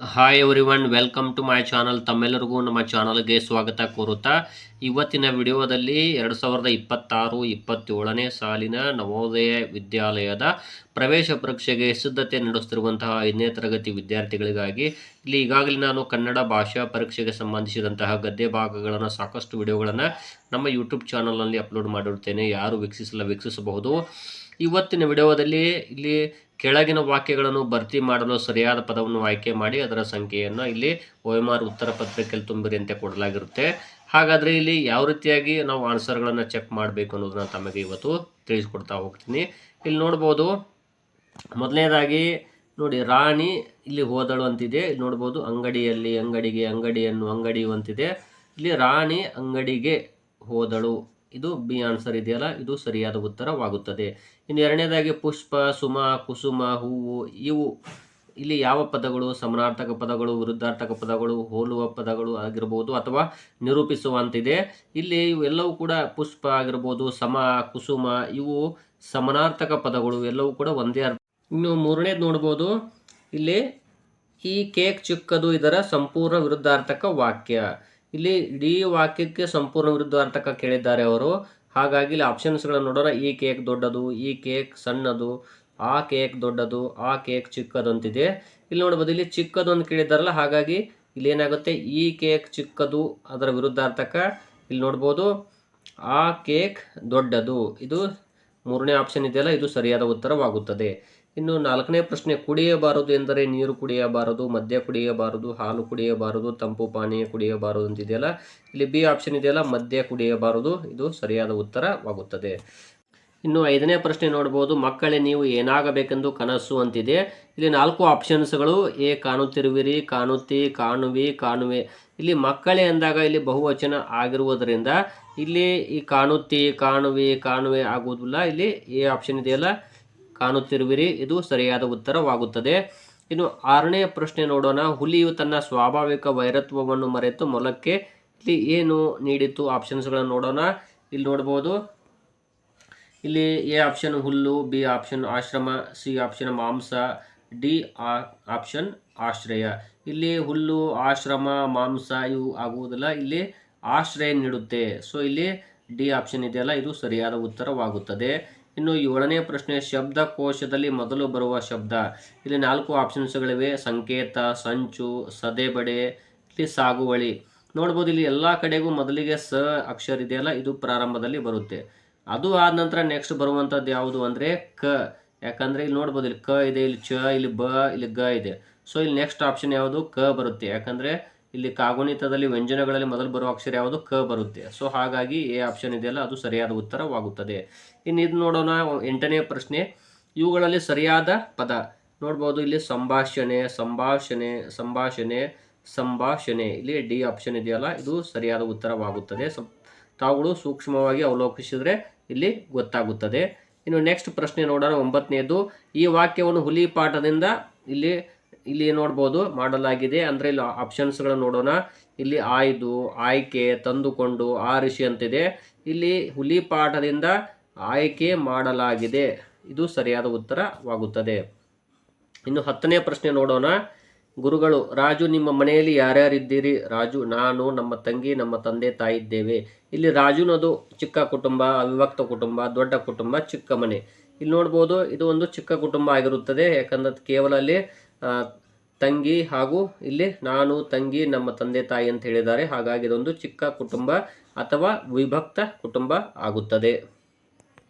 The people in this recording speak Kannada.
Hi everyone welcome to my channel ತಮ್ಮೆಲ್ಲರಿಗೂ ನಮ್ಮ ಚಾನಲ್ಗೆ ಸ್ವಾಗತ ಕೋರುತ್ತಾ. ಇವತ್ತಿನ ವಿಡಿಯೋದಲ್ಲಿ ಎರಡು ಸಾವಿರದ ಇಪ್ಪತ್ತಾರು, ಇಪ್ಪತ್ತೇಳನೇ ಸಾಲಿನ ನವೋದಯ ವಿದ್ಯಾಲಯದ ಪ್ರವೇಶ ಪರೀಕ್ಷೆಗೆ ಸಿದ್ಧತೆ ನಡೆಸುತ್ತಿರುವಂತಹ ಐದನೇ ತರಗತಿ ವಿದ್ಯಾರ್ಥಿಗಳಿಗಾಗಿ ಇಲ್ಲಿ ಈಗಾಗಲೇ ನಾನು ಕನ್ನಡ ಭಾಷಾ ಪರೀಕ್ಷೆಗೆ ಸಂಬಂಧಿಸಿದಂತಹ ಗದ್ಯ ಭಾಗಗಳನ್ನು ಸಾಕಷ್ಟು ವಿಡಿಯೋಗಳನ್ನು ನಮ್ಮ ಯೂಟ್ಯೂಬ್ ಚಾನಲ್ನಲ್ಲಿ ಅಪ್ಲೋಡ್ ಮಾಡಿರುತ್ತೇನೆ. ಯಾರು ವೀಕ್ಷಿಸಲ್ಲ ವೀಕ್ಷಿಸಬಹುದು. ಇವತ್ತಿನ ವಿಡಿಯೋದಲ್ಲಿ ಇಲ್ಲಿ ಕೆಳಗಿನ ವಾಕ್ಯಗಳನ್ನು ಭರ್ತಿ ಮಾಡಲು ಸರಿಯಾದ ಪದವನ್ನು ಆಯ್ಕೆ ಮಾಡಿ ಅದರ ಸಂಖ್ಯೆಯನ್ನು ಇಲ್ಲಿ ಒಎಂಆರ್ ಉತ್ತರ ಪತ್ರಿಕೆಯಲ್ಲಿ ತುಂಬಿರಿ ಅಂತ ಕೊಡಲಾಗಿರುತ್ತೆ. ಹಾಗಾದರೆ ಇಲ್ಲಿ ಯಾವ ರೀತಿಯಾಗಿ ನಾವು ಆನ್ಸರ್ಗಳನ್ನು ಚೆಕ್ ಮಾಡಬೇಕು ಅನ್ನೋದನ್ನ ತಮಗೆ ಇವತ್ತು ತಿಳಿಸ್ಕೊಡ್ತಾ ಹೋಗ್ತೀನಿ. ಇಲ್ಲಿ ನೋಡ್ಬೋದು ಮೊದಲನೇದಾಗಿ ನೋಡಿ, ರಾಣಿ ಇಲ್ಲಿ ಹೋದಳು ಅಂತಿದೆ. ನೋಡ್ಬೋದು, ಅಂಗಡಿಯಲ್ಲಿ ಅಂಗಡಿಗೆ ಅಂಗಡಿಯನ್ನು ಅಂಗಡಿಯುವಂತಿದೆ. ಇಲ್ಲಿ ರಾಣಿ ಅಂಗಡಿಗೆ ಹೋದಳು. ಇದು ಬಿ ಆನ್ಸರ್ ಇದೆಯಲ್ಲ, ಇದು ಸರಿಯಾದ ಉತ್ತರವಾಗುತ್ತದೆ. ಇನ್ನು ಎರಡನೇದಾಗಿ ಪುಷ್ಪ, ಸುಮ, ಕುಸುಮ, ಹೂವು, ಇವು. ಇಲ್ಲಿ ಯಾವ ಪದಗಳು? ಸಮನಾರ್ಥಕ ಪದಗಳು, ವಿರುದ್ಧಾರ್ಥಕ ಪದಗಳು, ಹೋಲುವ ಪದಗಳು ಆಗಿರ್ಬೋದು ಅಥವಾ ನಿರೂಪಿಸುವಂತಿದೆ. ಇಲ್ಲಿ ಇವೆಲ್ಲವೂ ಕೂಡ ಪುಷ್ಪ ಆಗಿರ್ಬೋದು, ಸಮ, ಕುಸುಮ, ಇವು ಸಮನಾರ್ಥಕ ಪದಗಳು. ಎಲ್ಲವೂ ಕೂಡ ಒಂದೇ ಅರ್ಥ ಇನ್ನು ಮೂರನೇದು ನೋಡ್ಬೋದು. ಇಲ್ಲಿ ಈ ಕೇಕ್ ಚಿಕ್ಕದು ಇದರ ಸಂಪೂರ್ಣ ವಿರುದ್ಧಾರ್ಥಕ ವಾಕ್ಯ. ಇಲ್ಲಿ ಇಡೀ ವಾಕ್ಯಕ್ಕೆ ಸಂಪೂರ್ಣ ವಿರುದ್ಧಾರ್ಥಕ ಕೇಳಿದ್ದಾರೆ ಅವರು. ಹಾಗಾಗಿ ಇಲ್ಲಿ ಆಪ್ಷನ್ಸ್ಗಳನ್ನು ನೋಡೋಣ. ಈ ಕೇಕ್ ದೊಡ್ಡದು, ಈ ಕೇಕ್ ಸಣ್ಣದು, ಆ ಕೇಕ್ ದೊಡ್ಡದು, ಆ ಕೇಕ್ ಚಿಕ್ಕದು ಅಂತಿದೆ. ಇಲ್ಲಿ ನೋಡ್ಬೋದು, ಇಲ್ಲಿ ಚಿಕ್ಕದು ಅಂತ ಕೇಳಿದ್ದಾರಲ್ಲ, ಹಾಗಾಗಿ ಇಲ್ಲಿ ಏನಾಗುತ್ತೆ? ಈ ಕೇಕ್ ಚಿಕ್ಕದು ಅದರ ವಿರುದ್ಧಾರ್ಥಕ. ಇಲ್ಲಿ ನೋಡ್ಬೋದು, ಆ ಕೇಕ್ ದೊಡ್ಡದು. ಇದು ಮೂರನೇ ಆಪ್ಷನ್ ಇದೆಯಲ್ಲ, ಇದು ಸರಿಯಾದ ಉತ್ತರವಾಗುತ್ತದೆ. ಇನ್ನು ನಾಲ್ಕನೇ ಪ್ರಶ್ನೆ, ಕುಡಿಯಬಾರದು ಎಂದರೆ ನೀರು ಕುಡಿಯಬಾರದು, ಮದ್ಯ ಕುಡಿಯಬಾರದು, ಹಾಲು ಕುಡಿಯಬಾರದು, ತಂಪು ಪಾನೀಯ ಕುಡಿಯಬಾರದು ಅಂತಿದೆಯಲ್ಲ? ಇಲ್ಲಿ ಬಿ ಆಪ್ಷನ್ ಇದೆಯಲ್ಲ, ಮದ್ಯ ಕುಡಿಯಬಾರದು. ಇದು ಸರಿಯಾದ ಉತ್ತರವಾಗುತ್ತದೆ. ಇನ್ನು ಐದನೇ ಪ್ರಶ್ನೆ ನೋಡ್ಬೋದು. ಮಕ್ಕಳೇ, ನೀವು ಏನಾಗಬೇಕೆಂದು ಕನಸು ಅಂತಿದೆ. ಇಲ್ಲಿ ನಾಲ್ಕು ಆಪ್ಷನ್ಸ್ಗಳು, ಎ, ಕಾಣುತ್ತಿರುವಿರಿ, ಕಾಣುತ್ತಿ, ಕಾಣುವಿ, ಕಾಣುವೆ. ಇಲ್ಲಿ ಮಕ್ಕಳೇ ಅಂದಾಗ ಇಲ್ಲಿ ಬಹುವಚನ ಆಗಿರುವುದರಿಂದ, ಇಲ್ಲಿ ಈ ಕಾಣುತ್ತಿ, ಕಾಣುವಿ, ಕಾಣುವೆ ಆಗುವುದಿಲ್ಲ. ಇಲ್ಲಿ ಎ ಆಪ್ಷನ್ ಇದೆಯಲ್ಲ ಕಾಣುತ್ತಿರುವಿರಿ. ಇದು ಸರಿಯಾದ ಉತ್ತರವಾಗುತ್ತದೆ. ಇನ್ನು ಆರನೇ ಪ್ರಶ್ನೆ ನೋಡೋಣ. ಹುಲಿಯು ತನ್ನ ಸ್ವಾಭಾವಿಕ ವೈರತ್ವವನ್ನು ಮರೆತು ಮೊಲಕ್ಕೆ ಇಲ್ಲಿ ಏನು ನೀಡಿತು ಆಪ್ಷನ್ಸ್ಗಳನ್ನು ನೋಡೋಣ. ಇಲ್ಲಿ ನೋಡ್ಬೋದು. ಇಲ್ಲಿ ಎ ಆಪ್ಷನ್ ಹುಲ್ಲು, ಬಿ ಆಪ್ಷನ್ ಆಶ್ರಮ, ಸಿ ಆಪ್ಷನ್ ಮಾಂಸ, ಡಿ ಆಪ್ಷನ್ ಆಶ್ರಯ. ಇಲ್ಲಿ ಹುಲ್ಲು, ಆಶ್ರಮ, ಮಾಂಸ ಇವು ಆಗುವುದಿಲ್ಲ. ಇಲ್ಲಿ ಆಶ್ರಯ ನೀಡುತ್ತೆ. ಸೊ ಇಲ್ಲಿ ಡಿ ಆಪ್ಷನ್ ಇದೆಯಲ್ಲ, ಇದು ಸರಿಯಾದ ಉತ್ತರವಾಗುತ್ತದೆ. ಇನ್ನು ಏಳನೇ ಪ್ರಶ್ನೆ, ಶಬ್ದಕೋಶದಲ್ಲಿ ಮೊದಲು ಬರುವ ಶಬ್ದ. ಇಲ್ಲಿ ನಾಲ್ಕು ಆಪ್ಷನ್ಸ್ಗಳಿವೆ ಸಂಕೇತ, ಸಂಚು, ಸದೆಬಡೆ, ಇಲ್ಲಿ ಸಾಗುವಳಿ. ನೋಡ್ಬೋದು ಇಲ್ಲಿ ಎಲ್ಲ ಕಡೆಗೂ ಮೊದಲಿಗೆ ಸ ಅಕ್ಷರ ಇದೆಯಲ್ಲ ಇದು ಪ್ರಾರಂಭದಲ್ಲಿ ಬರುತ್ತೆ. ಅದು ಆದ ನಂತರ ನೆಕ್ಸ್ಟ್ ಬರುವಂಥದ್ದು ಯಾವುದು ಅಂದರೆ ಕ. ಯಾಕಂದರೆ ಇಲ್ಲಿ ನೋಡ್ಬೋದು ಇಲ್ಲಿ ಕ ಇದೆ, ಇಲ್ಲಿ ಚ, ಇಲ್ಲಿ ಬ, ಇಲ್ಲಿ ಗ ಇದೆ. ಸೊ ಇಲ್ಲಿ ನೆಕ್ಸ್ಟ್ ಆಪ್ಷನ್ ಯಾವುದು? ಕ ಬರುತ್ತೆ. ಯಾಕಂದರೆ ಇಲ್ಲಿ ಕಾಗುಣಿತದಲ್ಲಿ ವ್ಯಂಜನಗಳಲ್ಲಿ ಮೊದಲು ಬರುವ ಅಕ್ಷರ ಯಾವುದು? ಕ ಬರುತ್ತೆ. ಸೊ ಹಾಗಾಗಿ ಎ ಆಪ್ಷನ್ ಇದೆಯಲ್ಲ, ಅದು ಸರಿಯಾದ ಉತ್ತರವಾಗುತ್ತದೆ. ಇನ್ನು ಇದು ನೋಡೋಣ, ಎಂಟನೇ ಪ್ರಶ್ನೆ. ಇವುಗಳಲ್ಲಿ ಸರಿಯಾದ ಪದ. ನೋಡ್ಬೋದು, ಇಲ್ಲಿ ಸಂಭಾಷಣೆ ಸಂಭಾಷಣೆ ಸಂಭಾಷಣೆ ಸಂಭಾಷಣೆ. ಇಲ್ಲಿ ಡಿ ಆಪ್ಷನ್ ಇದೆಯಲ್ಲ, ಇದು ಸರಿಯಾದ ಉತ್ತರವಾಗುತ್ತದೆ. ತಾವುಗಳು ಸೂಕ್ಷ್ಮವಾಗಿ ಅವಲೋಕಿಸಿದರೆ ಇಲ್ಲಿ ಗೊತ್ತಾಗುತ್ತದೆ. ಇನ್ನು ನೆಕ್ಸ್ಟ್ ಪ್ರಶ್ನೆ ನೋಡೋಣ, ಒಂಬತ್ತನೇದು. ಈ ವಾಕ್ಯವನ್ನು ಹುಲಿ ಪಾಠದಿಂದ ಇಲ್ಲಿ ಇಲ್ಲಿ ನೋಡ್ಬೋದು, ಮಾಡಲಾಗಿದೆ. ಅಂದರೆ ಇಲ್ಲಿ ಆಪ್ಷನ್ಸ್ಗಳನ್ನು ನೋಡೋಣ. ಇಲ್ಲಿ ಆಯ್ದು, ಆಯ್ಕೆ, ತಂದುಕೊಂಡು ಆರಿಸಿ ಅಂತಿದೆ. ಇಲ್ಲಿ ಹುಲಿ ಪಾಠದಿಂದ ಆಯ್ಕೆ ಮಾಡಲಾಗಿದೆ. ಇದು ಸರಿಯಾದ ಉತ್ತರವಾಗುತ್ತದೆ. ಇನ್ನು ಹತ್ತನೇ ಪ್ರಶ್ನೆ ನೋಡೋಣ. ಗುರುಗಳು, ರಾಜು, ನಿಮ್ಮ ಮನೆಯಲ್ಲಿ ಯಾರ್ಯಾರಿದ್ದೀರಿ? ರಾಜು, ನಾನು, ನಮ್ಮ ತಂಗಿ, ನಮ್ಮ ತಂದೆ, ತಾಯಿ ಇದ್ದೇವೆ. ಇಲ್ಲಿ ರಾಜುನದು ಚಿಕ್ಕ ಕುಟುಂಬ, ಅವಿಭಕ್ತ ಕುಟುಂಬ, ದೊಡ್ಡ ಕುಟುಂಬ, ಚಿಕ್ಕ ಮನೆ. ಇಲ್ಲಿ ನೋಡ್ಬೋದು, ಇದು ಒಂದು ಚಿಕ್ಕ ಕುಟುಂಬ ಆಗಿರುತ್ತದೆ. ಯಾಕಂದ್ರೆ ಕೇವಲ ಅಲ್ಲಿ ತಂಗಿ ಹಾಗೂ ಇಲ್ಲಿ ನಾನು, ತಂಗಿ, ನಮ್ಮ ತಂದೆ, ತಾಯಿ ಅಂತ ಹೇಳಿದ್ದಾರೆ. ಹಾಗಾಗಿ ಇದೊಂದು ಚಿಕ್ಕ ಕುಟುಂಬ ಅಥವಾ ವಿಭಕ್ತ ಕುಟುಂಬ ಆಗುತ್ತದೆ.